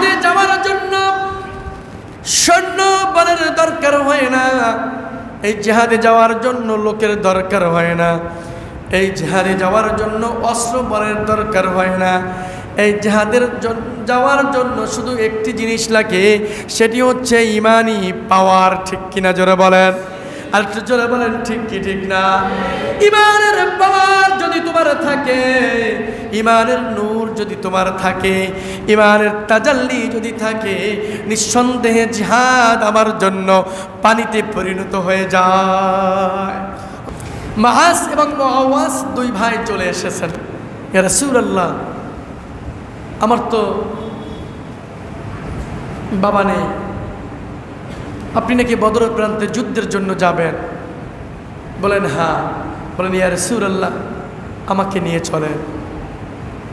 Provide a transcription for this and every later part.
জেহাদে যাওয়ার জন্য সৈন্য বলের দরকার হয় না। এই জেহাদে যাওয়ার জন্য লোকের দরকার হয় না। এই জেহাদে যাওয়ার জন্য অস্ত্র বলের দরকার হয় না। এই জেহাদের যাওয়ার জন্য শুধু একটি জিনিস লাগে, সেটি হচ্ছে ইমানি পাওয়ার। ঠিক কিনা জোরে বলেন? আর বলেন, ঠিক কি, ঠিক না? ইমানের পাওয়ার যদি তোমার থাকে, ইমানের নূর যদি তোমার থাকে, ইমানের তাজাল্লি যদি থাকে, নিঃসন্দেহে জিহাদ আমার জন্য পানিতে পরিণত হয়ে যায়। মাহাস এবং মহাওয়াস দুই ভাই চলে এসেছেন। ইয়া আমার তো বাবা নেই। আপনি নাকি বদর প্রান্তে যুদ্ধের জন্য যাবেন? বলেন হ্যাঁ। বলেন, ইয়া রাসূলুল্লাহ, আমাকে নিয়ে চলেন।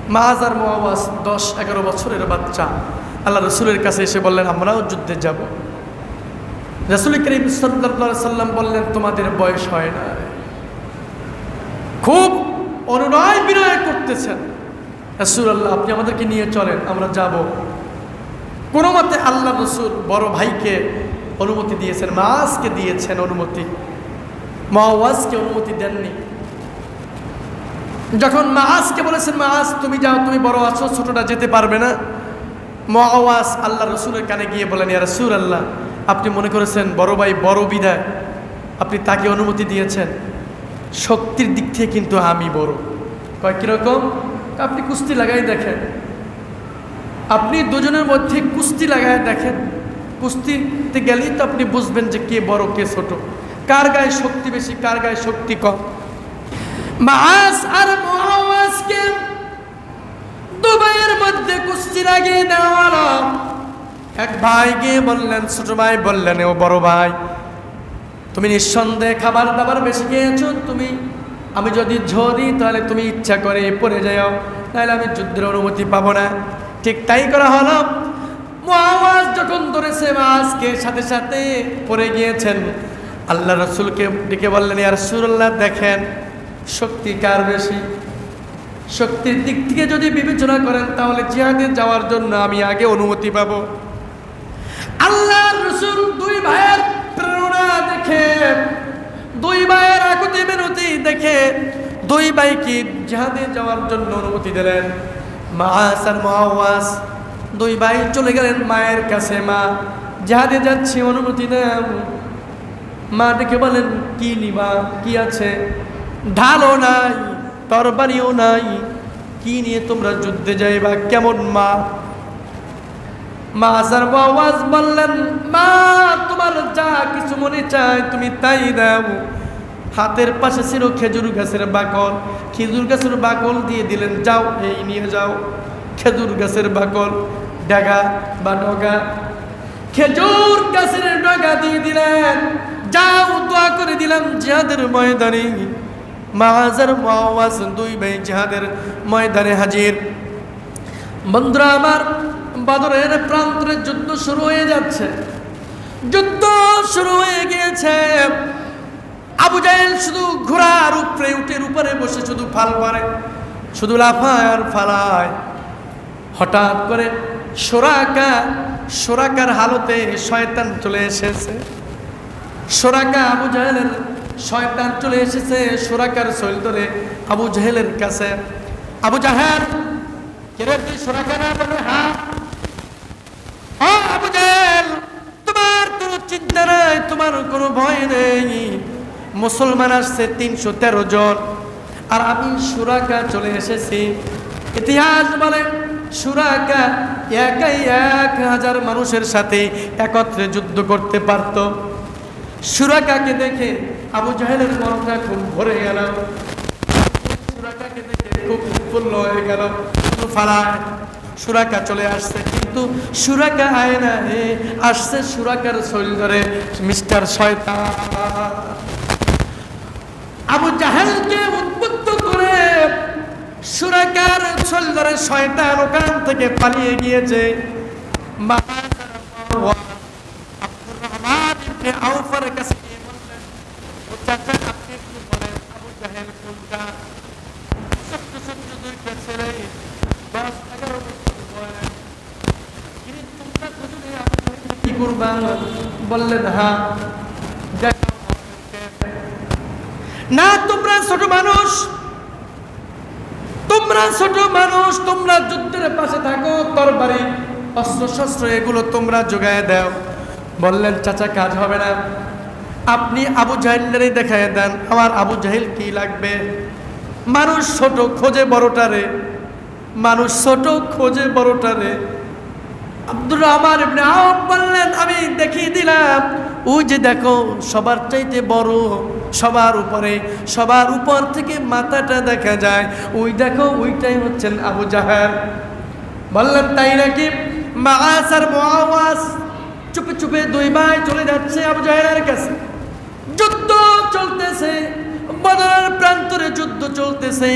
মাহাজ আর মোহাওয়াজ দশ, এগারো বছরের বাচ্চা। আল্লাহ রসুলের কাছে এসে বললেন, আমরাও যুদ্ধে যাব। রসুল করিম সাল্লাহ সাল্লাম বললেন, তোমাদের বয়স হয় না। খুব অনুনয় বিনয় করতেছেন। রসুল আল্লাহ আপনি আমাদেরকে নিয়ে চলেন, আমরা যাব। কোনো মতে আল্লাহ রসুল বড় ভাইকে অনুমতি দিয়েছেন, মাসকে দিয়েছেন অনুমতি। মাওয়াজকে অনুমতি দেননি। যখন মাসকে বলেছেন, মাস, তুমি যাও, তুমি বড় আছো ছোটটা যেতে পারবে না। মাওয়াজ আল্লাহ রসুলের কানে গিয়ে বলেন, ইয়া রসুল আল্লাহ আপনি মনে করেছেন বড় ভাই বড় বিদায়। আপনি তাকে অনুমতি দিয়েছেন। শক্তির দিক থেকে কিন্তু আমি বড়। কয়, কীরকম? আপনি কুস্তি লাগাই দেখেন। আপনি দুজনের মধ্যে কুস্তি লাগায় দেখেন। কুস্তিতে গেলেই তো আপনি বুঝবেন যে কে বড়, কে ছোট। কার গায়ে শক্তি বেশি, কার গায়ে শক্তি কম? মাস আর মহাওয়াজকে দুবাইয়ের মধ্যে কুস্তি লাগিয়ে দেওয়া। এক ভাই গিয়ে বললেন, ছোট ভাই বললেন, ও বড় ভাই, তুমি নিঃসন্দেহে খাবার দাবার বেশি খেয়েছো? তুমি, আমি যদি ঝরি তাহলে তুমি ইচ্ছা করে পড়ে যাও তাহলে আমি যুদ্ধের অনুমতি পাবো না। ঠিক তাই করা হলো। মহাওয়াজ যখন ধরেছে মাছকে সাথে সাথে পড়ে গিয়েছেন। আল্লাহ রসুলকে ডেকে বললেন আর রসুল্লাহ দেখেন, শক্তি কার বেশি? শক্তির দিক থেকে যদি বিবেচনা করেন, তাহলে জিহাদে যাওয়ার জন্য আমি আগে অনুমতি পাব। আল্লাহ রসুল দুই ভাইয়ের প্রেরণা দেখে, দুই ভাইয়ের আকুতি মিনতি দেখে, দুই ভাইকে জিহাদে যাওয়ার জন্য অনুমতি দিলেন? মাস আর মহাওয়াস দুই ভাই চলে গেলেন মায়ের কাছে। মা জিহাদে যাচ্ছি, অনুমতি দেন মা ডেকে বলেন কি নিবা কি আছে? ঢালও নাই, তরবারিও নাই, কি নিয়ে তোমরা যুদ্ধে যাইবা, কেমন মা? মা আসার আওয়াজ বললেন, মা, তোমার যা কিছু মনে চায় তুমি তাই দাও। হাতের পাশে ছিল খেজুর গাছের বাকল। খেজুর গাছের বাকল দিয়ে দিলেন, যাও, এই নিয়ে যাও। খেজুর গাছের বাকল, ডাগা বা ডগা। খেজুর গাছের ডগা দিয়ে দিলেন, যাও দোয়া করে দিলাম জিহাদের ময়দানে। মাহাজার মাওয়াজ দুই ভাই জিহাদের ময়দানে হাজির। বন্ধুরা, আমার বাদরের প্রান্তরে যুদ্ধ শুরু হয়ে যাচ্ছে। যুদ্ধ শুরু হয়ে গিয়েছে। আবু জাহেল শুধু ঘোড়ার উপরে উঠের উপরে বসে শুধু ফাল পারে শুধু লাফায় আর ফালায়। হঠাৎ করে সোরাকা সোরাকার হালতে শয়তান চলে এসেছে। সোরাকা আবু জাহেলের শয়তান চলে এসেছে সোরাকার শৈল ধরে আবু জাহেলের কাছে। আবু জাহেল কেরে তুই সোরাকা না বলে? হ্যাঁ? ও আবু জাহেল, তোমার কোনো চিন্তা নাই, তোমার কোনো ভয় নেই। মুসলমান আসছে তিনশো তেরো জন। আর আমি সুরাকা চলে এসেছি। ইতিহাস বলে সুরাকা, একাই এক হাজার মানুষের সাথে একত্রে যুদ্ধ করতে পারত। সুরাকাকে দেখে আবু জাহেলের মনটা খুব ভরে গেল। সুরাকাকে দেখে খুব উৎফুল্ল হয়ে গেল। ফালায় সুরাকা চলে আসছে। কিন্তু সুরাকা আয় না হে আসছে সুরাকার শৈল ধরে, মিস্টার শয়তান। আবু জাহেলকে সুরাকার শৈল ধরে শয়তান ওখান থেকে পালিয়ে গিয়েছে। কাছে বললেন ও ছেলে বয়স তিনি করবা বললেন না তোমরা ছোট মানুষ তোমরা ছোট মানুষ, তোমরা যুদ্ধের পাশে থাকো, তরবারি অস্ত্র শস্ত্র এগুলো তোমরা যোগায় দাও। বললেন, চাচা, কাজ হবে না। আপনি আবু জাহিলেরই দেখায় দেন। আমার আবু জাহিল কি লাগবে? মানুষ ছোট, খোঁজে বড়টারে মানুষ ছোট, খোঁজে বড়টারে আব্দুর রহমান ইবনে আওফ বললেন, আমি দেখিয়ে দিলাম, ওই যে দেখো, সবার চাইতে বড়, সবার উপরে, সবার উপর থেকে মাথাটা দেখা যায়। ওই দেখো, ওইটাই হচ্ছেন আবু জাহাল। বললেন, তাই নাকি? মাস আর মুআওয়াজ চুপে চুপে দুই ভাই চলে যাচ্ছে আবু জাহেলের কাছে। যুদ্ধ চলতেছে, বদরের প্রান্তরে যুদ্ধ চলতেছে।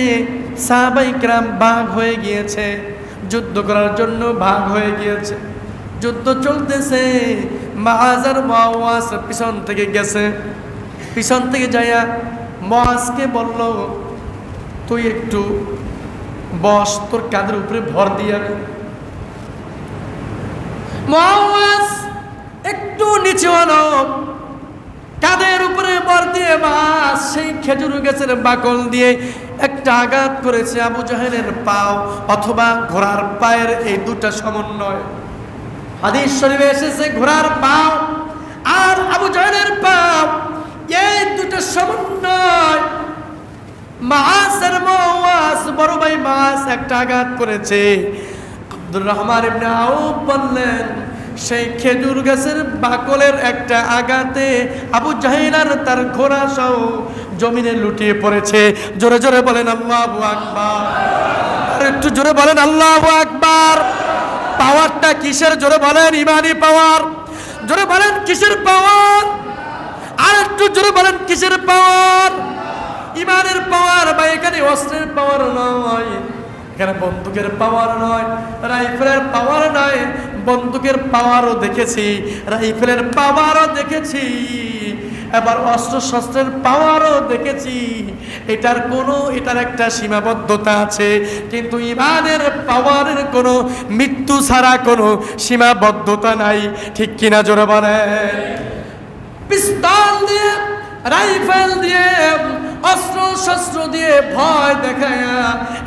সাহাবাই ক্রাম ভাগ হয়ে গিয়েছে। যুদ্ধ করার জন্য ভাগ হয়ে গিয়েছে। যুদ্ধ চলতেছে। মাহাজার মাওয়াজ পিছন থেকে গেছে। পিছন থেকে যাইয়া মহাজকে বলল, তুই একটু বস, তোর কাঁধের উপরে ভর দিয়া মহাওয়াজ একটু নিচে হলো কাঁধের উপরে বর দিয়ে মাছ সেই খেজুর গাছের বাকল দিয়ে একটা আঘাত করেছে আবু জাহেলের পাও অথবা ঘোড়ার পায়ের এই দুটা সমন্বয়। হাদিস শরীফে এসেছে, ঘোড়ার পাও আর আবু জাহেলের পাও, এই দুটো সমন্বয়। মাসের মাস বড় ভাই মাস একটা আঘাত করেছে। আব্দুর রহমান ইবনে আউফ বললেন, সেই খেজুর গাছের বাকলের একটা আঘাতে আবু জাহিলার তার ঘোড়া সহ জমিনে লুটিয়ে পড়েছে। জোরে জোরে বলেন আল্লাহু আকবার। আর একটু জোরে বলেন আল্লাহ আকবার। পাওয়ারটা কিসের? জোরে বলেন ইমানি পাওয়ার। জোরে বলেন কিসের পাওয়ার? আর একটু জোরে বলেন কিসের পাওয়ার? ইমানের পাওয়ার বা এখানে অস্ত্রের পাওয়ার নয়। এখানে বন্দুকের পাওয়ার নয়। রাইফেলের পাওয়ার নয়। বন্দুকের পাওয়ারও দেখেছি। রাইফেলের পাওয়ারও দেখেছি। এবার অস্ত্র শস্ত্রের পাওয়ারও দেখেছি। এটার কোনো, এটার একটা সীমাবদ্ধতা আছে, কিন্তু ইমানের পাওয়ারের কোনো, মৃত্যু ছাড়া কোনো সীমাবদ্ধতা নাই। ঠিক কিনা জোরে বলেন? পিস্তল দিয়ে, রাইফেল দিয়ে অস্ত্র শস্ত্র দিয়ে ভয় দেখায়া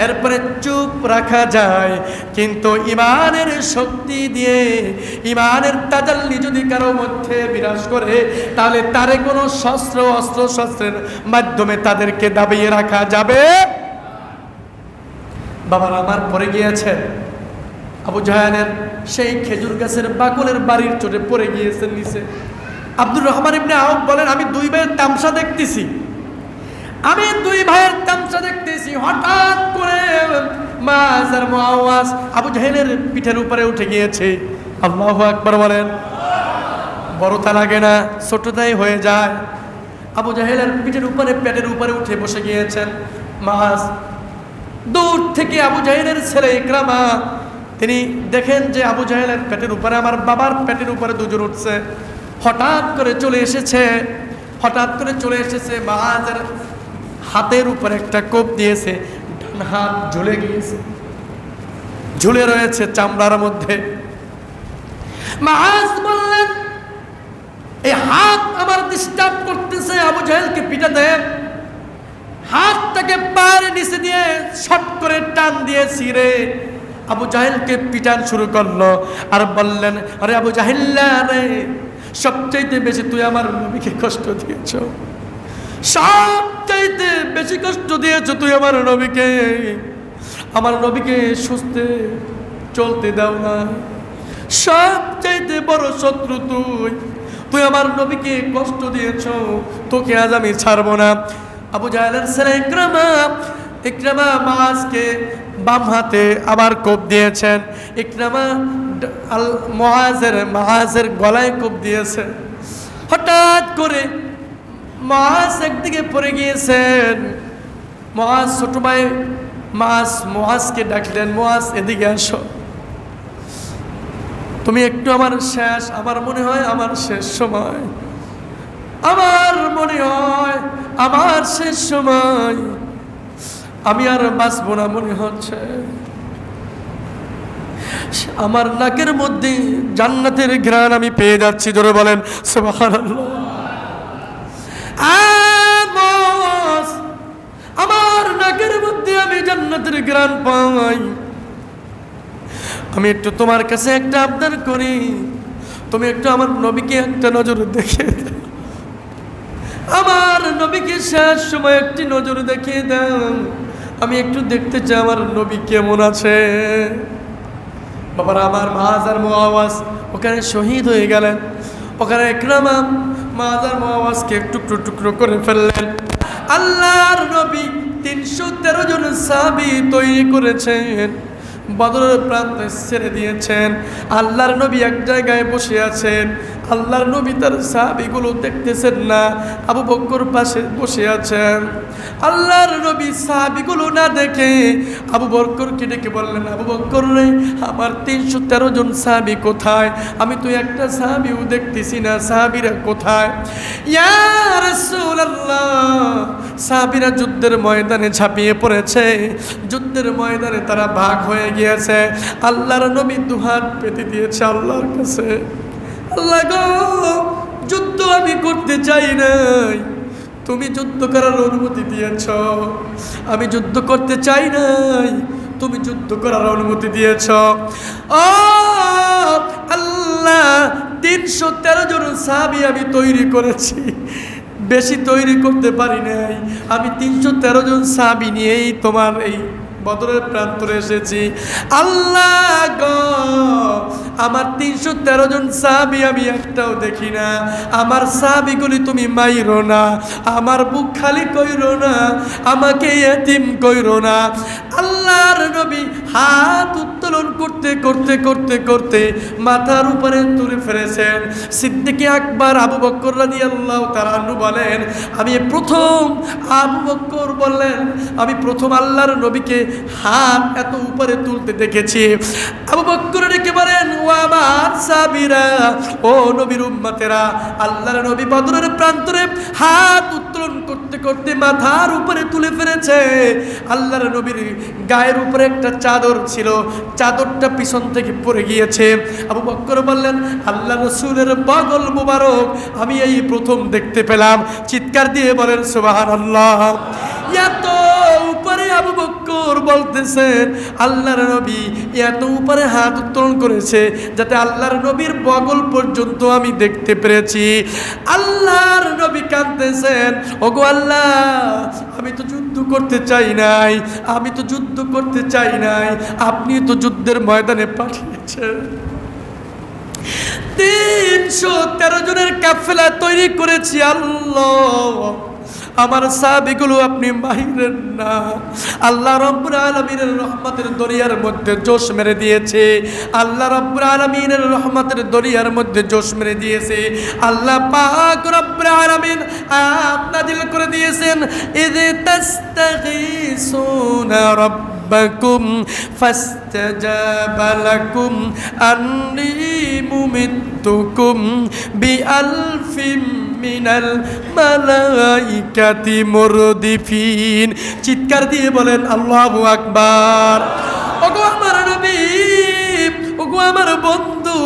এরপরে চুপ রাখা যায়। কিন্তু ইমানের শক্তি দিয়ে, ইমানের তাজাল্লি যদি কারও মধ্যে বিরাজ করে, তাহলে তারে কোনো শস্ত্র অস্ত্র শস্ত্রের মাধ্যমে তাদেরকে দাবিয়ে রাখা যাবে? বাবার আমার পরে গিয়েছেন। আবু জাহানের সেই খেজুর গাছের বাকলের বাড়ির চোটে পড়ে গিয়েছেন নিচে। আব্দুর রহমান ইবনে আউফ বলেন, আমি দুই ভাইয়ের তামসা দেখতেছি। আমি দুই ভাইয়ের তামসা দেখতেছি, হঠাৎ করে মাজার মুআওয়াজ আবু জাহেলের পিঠের উপরে উঠে গিয়েছে। আল্লাহু আকবার বলেন বড়তা লাগে না ছোটটাই হয়ে যায়। আবু জাহেলের পিঠের উপরে, পেটের উপরে উঠে বসে গিয়েছেন। মাস দূর থেকে আবু জাহেলের ছেলে ইকরামা, তিনি দেখেন যে আবু জাহেলের পেটের উপরে, আমার বাবার পেটের উপরে দুজন উঠছে। হঠাৎ করে চলে এসেছে, হঠাৎ করে চলে এসেছে মাহাজের হাতের উপর একটা কোপ দিয়েছে, ডান হাত ঝুলে গিয়েছে, ঝুলে রয়েছে চামড়ার মধ্যে। মাহাজ বললেন এই হাত আমার ডিস্টার্ব করতেছে, আবু জাহেলকে পিটা দেন হাতটাকে পায়ের নিচে দিয়ে শট করে টান দিয়ে ছিঁড়ে আবু জাহেলকে পিটান শুরু করল আর বললেন, আরে আবু জাহিল্লা রে, সবচাইতে বেশি তুই আমার নবীকে কষ্ট দিয়েছ। সবচাইতে বেশি কষ্ট দিয়েছ তুই আমার নবীকে। আমার নবীকে সুস্থ চলতে দাও না। সবচাইতে বড় শত্রু তুই। তুই আমার নবীকে কষ্ট দিয়েছ, তোকে আজ আমি ছাড়বো না। আবু জাহেলের ছেলে ইকরামা ইকরামা মাছকে বাম হাতে আবার কোপ দিয়েছেন। ইকরামা আল, মহাজের মহাজের গলায় কোপ দিয়েছে হঠাৎ করে মাছ একদিকে পড়ে গিয়েছেন। মহাজ ছোট ভাই মাছ মহাজকে ডাকলেন মহাজ এদিকে আসো। তুমি একটু আমার শেষ, আমার মনে হয় আমার শেষ সময়। আমার মনে হয় আমার শেষ সময়। আমি আর বাঁচবো না মনে হচ্ছে। আমার নাকের মধ্যে জান্নাতের ঘ্রাণ আমি পেয়ে যাচ্ছি ধরে বলেন, সুবহানাল্লাহ। আমার নাকের মধ্যে আমি জান্নাতের ঘ্রাণ পাই। আমি একটু তোমার কাছে একটা আবদার করি। তুমি একটু আমার নবীকে একটা নজর দেখে দাও। আমার নবীকে শেষ সময় একটি নজর দেখিয়ে দাও। আমি একটু দেখতে চাই আমার নবী কেমন আছে। বাবার, আমার মাহাজার মোয়াওয়াজ ওখানে শহীদ হয়ে গেলেন। ওখানে একরামাম মাহাজার মোয়াওয়াজকে টুকরো টুকরো করে ফেললেন। আল্লাহর নবী তিনশো তেরো জন সাবি তৈরি করেছেন। বদরের প্রান্তে ছেড়ে দিয়েছেন। আল্লাহর নবী এক জায়গায় বসে আছেন। আল্লাহর নবী তার সাহাবিগুলো দেখতেছেন না। আবু বক্কর পাশে বসে আছেন। আল্লাহর নবী সাহাবিগুলো না দেখে আবু বক্করকে ডেকে বললেন, আবু বক্কর রে, আমার তিনশো তেরো জন সাহাবি কোথায়? আমি তো একটা সাহাবিও দেখতেছি না। সাহাবিরা কোথায়? ইয়া রাসূলুল্লাহ সাহাবিরা যুদ্ধের ময়দানে ঝাঁপিয়ে পড়েছে। যুদ্ধের ময়দানে তারা ভাগ হয়ে গিয়েছে। আল্লাহর নবী দুহাত পেতে দিয়েছে আল্লাহর কাছে। আল্লাহ গো, যুদ্ধ আমি করতে চাই নাই। তুমি যুদ্ধ করার অনুমতি দিয়েছ। আমি যুদ্ধ করতে চাই নাই। তুমি যুদ্ধ করার অনুমতি দিয়েছ। আল্লাহ, তিনশো তেরো জন সাহাবি আমি তৈরি করেছি। বেশি তৈরি করতে পারি নাই। আমি তিনশো তেরো জন সাবি নিয়েই তোমার এই বদরের প্রান্তরে এসেছি। আল্লাহ গো, আমার তিনশো তেরো জন সাবি আমি একটাও দেখি না। আমার সাহাবিগুলি তুমি মাইরো না। আমার বুক খালি কইরো না। আমাকে এতিম কইরো না। আল্লাহর নবী হাত উত্তোলন করতে করতে করতে করতে মাথার উপরে তুলে ফেলেছেন। সিদ্দিকে একবার আবু বক্কর রাজি আল্লাহ তারান্নু বলেন, আমি প্রথম আবু বক্কর বললেন, আমি প্রথম আল্লাহর নবীকে হাত এত উপরে তুলতে দেখেছি। আবু বক্কর ডেকে বলেন, ও আমার সাবিরা, ও নবীর উম্মতেরা, আল্লাহর নবী বদরের প্রান্তরে হাত উত্তোলন করতে করতে মাথার উপরে তুলে ফেলেছে। আল্লাহর নবীর গায়ের উপরে একটা চাদর ছিল, চাদরটা পিছন থেকে পড়ে গিয়েছে। আবু বক্কর বললেন, আল্লাহ রসুলের বগল মুবারক, আমি এই প্রথম দেখতে পেলাম। চিৎকার দিয়ে বলেন সুবাহান আল্লাহ এত উপরে আবু বক্কর বলতেছেন, আল্লাহর নবী এত উপরে হাত উত্তোলন করেছে যাতে আল্লাহর নবীর বগল পর্যন্ত আমি দেখতে পেরেছি। আল্লাহর নবী কাঁদতেছেন, ওগো আল্লাহ, আমি তো যুদ্ধ করতে চাই নাই, আমি তো যুদ্ধ করতে চাই নাই আপনি তো যুদ্ধের ময়দানে পাঠিয়েছেন। তিনশো তেরো জনের কাফেলা তৈরি করেছি আল্লাহ। আমার সাহাবিগুলো আপনি মাহিরেন না আল্লাহ রব্বুর আলমিনের রহমতের দরিয়ার মধ্যে জোশ মেরে দিয়েছে আল্লাহ রব্বুর আলমিনের রহমতের দরিয়ার মধ্যে জোশ মেরে দিয়েছে আল্লাহ পাক রব্বুর আলমিন আপনাদিল করে দিয়েছেন এদে তাস্তাগিসুনা রব্ব ربكم فاستجاب لكم أني ممدكم بألف من মিনাল মালাইকাতি মুরদিফিন। চিৎকার দিয়ে বলেন, আল্লাহু আকবার। ওগো আমার নবী, ওগো আমার বন্ধু,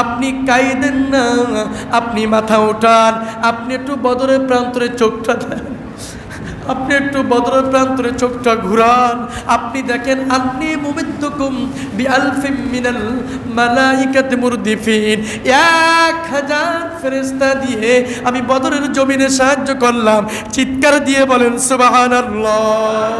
আপনি কাইদেন না, আপনি মাথা ওঠান আপনি একটু বদরের প্রান্তরে চোখটা দেন আপনি একটু বদর প্রান্তরে চোখটা ঘুরান। আপনি দেখেন আপনি মুমিদ্দুকুম বিআলফিম মিনাল মালাইকাত মুরদিফিন। এক হাজার ফেরেশতা দিয়ে আমি বদরের জমিনে সাহায্য করলাম। চিৎকার দিয়ে বলেন, সুবহানাল্লাহ।